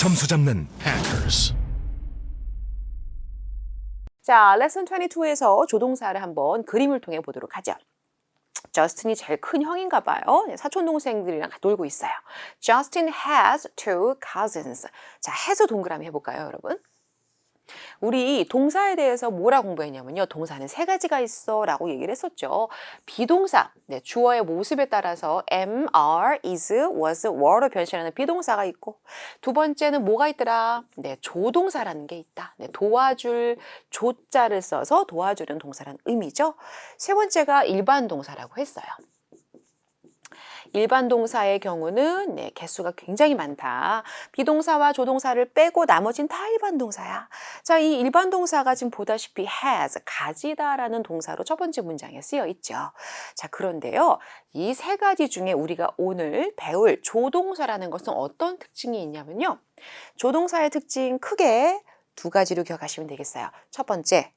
점수 잡는 Hackers. 자, 레슨 22에서 조동사를 한번 그림을 통해 보도록 하죠. 저스틴이 제일 큰 형인가 봐요. 네, 사촌 동생들이랑 놀고 있어요. Justin has two cousins. 자, 해서 동그라미 해볼까요, 여러분? 우리 동사에 대해서 뭐라 공부했냐면요. 동사는 세 가지가 있어 라고 얘기를 했었죠. 비동사, 네, 주어의 모습에 따라서 am, are, is, was, were로 변신하는 비동사가 있고 두 번째는 뭐가 있더라? 네, 조동사라는 게 있다. 네, 도와줄 조자를 써서 도와주는 동사라는 의미죠. 세 번째가 일반 동사라고 했어요. 일반 동사의 경우는 네, 개수가 굉장히 많다. 비동사와 조동사를 빼고 나머진 다 일반 동사야. 자, 이 일반 동사가 지금 보다시피 has, 가지다라는 동사로 첫 번째 문장에 쓰여 있죠. 자, 그런데요. 이 세 가지 중에 우리가 오늘 배울 조동사라는 것은 어떤 특징이 있냐면요. 조동사의 특징 크게 두 가지로 기억하시면 되겠어요. 첫 번째,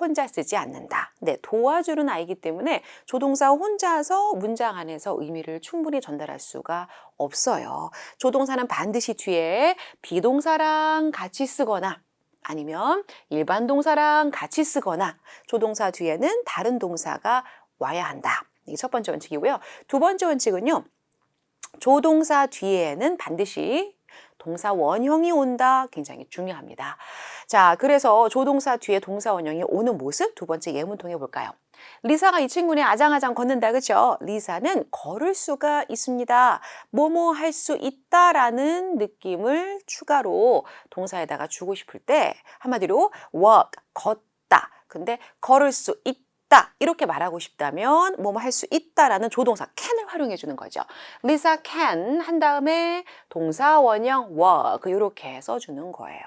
혼자 쓰지 않는다. 네, 도와주는 아이기 때문에 조동사 혼자서 문장 안에서 의미를 충분히 전달할 수가 없어요. 조동사는 반드시 뒤에 비동사랑 같이 쓰거나 아니면 일반 동사랑 같이 쓰거나 조동사 뒤에는 다른 동사가 와야 한다. 이게 첫 번째 원칙이고요. 두 번째 원칙은요. 조동사 뒤에는 반드시 동사 원형이 온다. 굉장히 중요합니다. 자, 그래서 조동사 뒤에 동사 원형이 오는 모습 두 번째 예문 통해 볼까요? 리사가 이 친구네 아장아장 걷는다. 그죠? 리사는 걸을 수가 있습니다. 뭐뭐 할 수 있다라는 느낌을 추가로 동사에다가 주고 싶을 때 한마디로 walk, 걷다. 근데 걸을 수 있다. 이렇게 말하고 싶다면 뭐뭐 할 수 있다라는 조동사 활용해 주는 거죠. 리사 can 한 다음에 동사 원형 work 이렇게 써주는 거예요.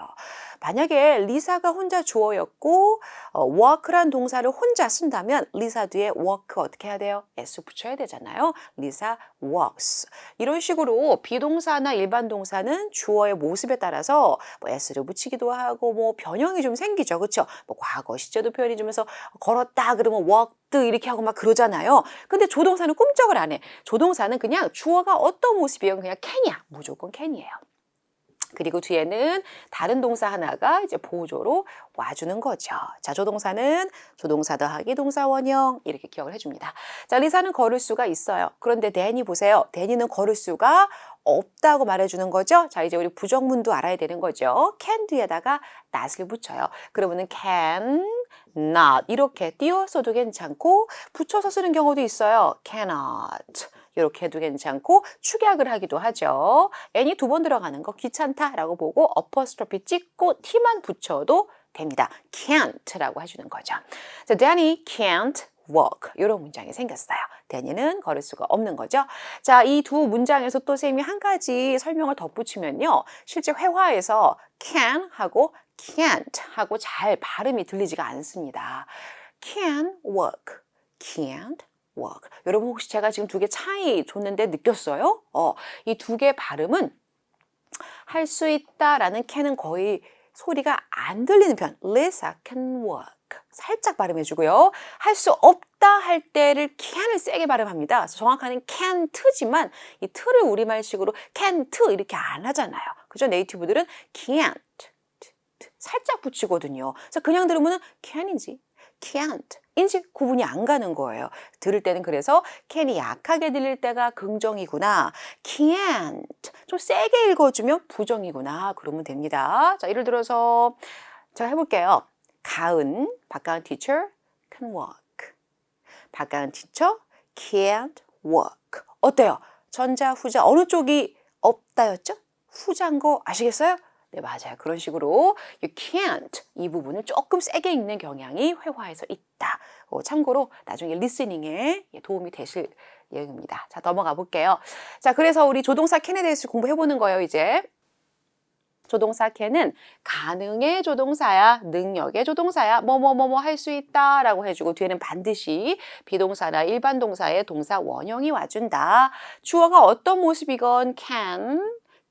만약에 리사가 혼자 주어였고 어, work란 동사를 혼자 쓴다면 리사 뒤에 work 어떻게 해야 돼요? s 붙여야 되잖아요. 리사 works 이런 식으로 비동사나 일반 동사는 주어의 모습에 따라서 뭐 s를 붙이기도 하고 뭐 변형이 좀 생기죠, 그렇죠? 뭐 과거 시제도 표현이 주면서 걸었다 그러면 walked 이렇게 하고 막 그러잖아요. 근데 조동사는 꿈쩍을 안 해. 조동사는 그냥 주어가 어떤 모습이에요? 그냥 can이야. 무조건 can이에요. 그리고 뒤에는 다른 동사 하나가 이제 보조로 와주는 거죠. 자, 조동사는 조동사 더하기 동사 원형 이렇게 기억을 해줍니다. 자, 리사는 걸을 수가 있어요. 그런데 데니 보세요. 데니는 걸을 수가 없다고 말해주는 거죠. 자, 이제 우리 부정문도 알아야 되는 거죠. can 뒤에다가 not을 붙여요. 그러면은 can not 이렇게 띄워서도 괜찮고 붙여서 쓰는 경우도 있어요. cannot. 이렇게 해도 괜찮고 축약을 하기도 하죠. n이 두 번 들어가는 거 귀찮다라고 보고 어퍼스트로피 찍고 t만 붙여도 됩니다. can't라고 해주는 거죠. 자, Danny can't walk 이런 문장이 생겼어요. 데니는 걸을 수가 없는 거죠. 자, 이 두 문장에서 또 쌤이 한 가지 설명을 덧붙이면요. 실제 회화에서 can 하고 can't 하고 잘 발음이 들리지가 않습니다. can work, can't work. 여러분 혹시 제가 지금 두 개 차이 줬는데 느꼈어요? 어, 이 두 개 발음은 할 수 있다라는 can은 거의 소리가 안 들리는 편. Lisa can work. 살짝 발음해 주고요. 할 수 없다 할 때를 can을 세게 발음합니다. 정확하게는 can't지만 이 t를 우리말식으로 can't 이렇게 안 하잖아요. 그죠? 네이티브들은 can't 살짝 붙이거든요. 그래서 그냥 들으면 can인지 can't 인지 구분이 안 가는 거예요. 들을 때는 그래서 can이 약하게 들릴 때가 긍정이구나. can't 좀 세게 읽어주면 부정이구나. 그러면 됩니다. 자, 예를 들어서 제가 해볼게요. 가은, 박가은 teacher can work. 박가은 teacher can't work. 어때요? 전자, 후자 어느 쪽이 없다였죠? 후자인 거 아시겠어요? 네, 맞아요. 그런 식으로 you can't 이 부분을 조금 세게 읽는 경향이 회화에서 있다. 어, 참고로 나중에 리스닝에 도움이 되실 예정입니다. 자, 넘어가 볼게요. 자, 그래서 우리 조동사 can에 대해서 공부해 보는 거예요, 이제. 조동사 can은 가능의 조동사야, 능력의 조동사야, 뭐뭐뭐뭐 할 수 있다 라고 해주고 뒤에는 반드시 비동사나 일반 동사의 동사 원형이 와준다. 주어가 어떤 모습이건 can,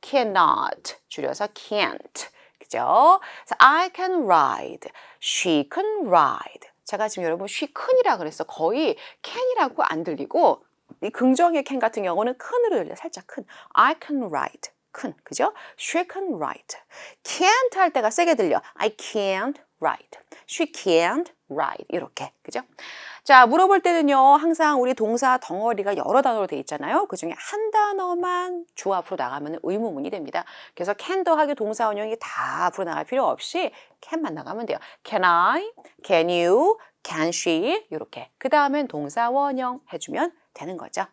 cannot 줄여서 can't. 그죠? 그래서 I can ride, she can ride. 제가 지금 여러분 she can이라 그랬어. 거의 can이라고 안 들리고 이 긍정의 can 같은 경우는 큰으로 들려 살짝 큰. I can ride. 큰, 그죠? She can write. can't 할 때가 세게 들려. I can't write. She can't write. 이렇게, 그죠? 자, 물어볼 때는요, 항상 우리 동사 덩어리가 여러 단어로 돼 있잖아요. 그 중에 한 단어만 주 앞으로 나가면 의무문이 됩니다. 그래서 can 더하기 동사 원형이 다 앞으로 나갈 필요 없이 can만 나가면 돼요. Can I? Can you? Can she? 이렇게. 그 다음엔 동사 원형 해주면 되는 거죠.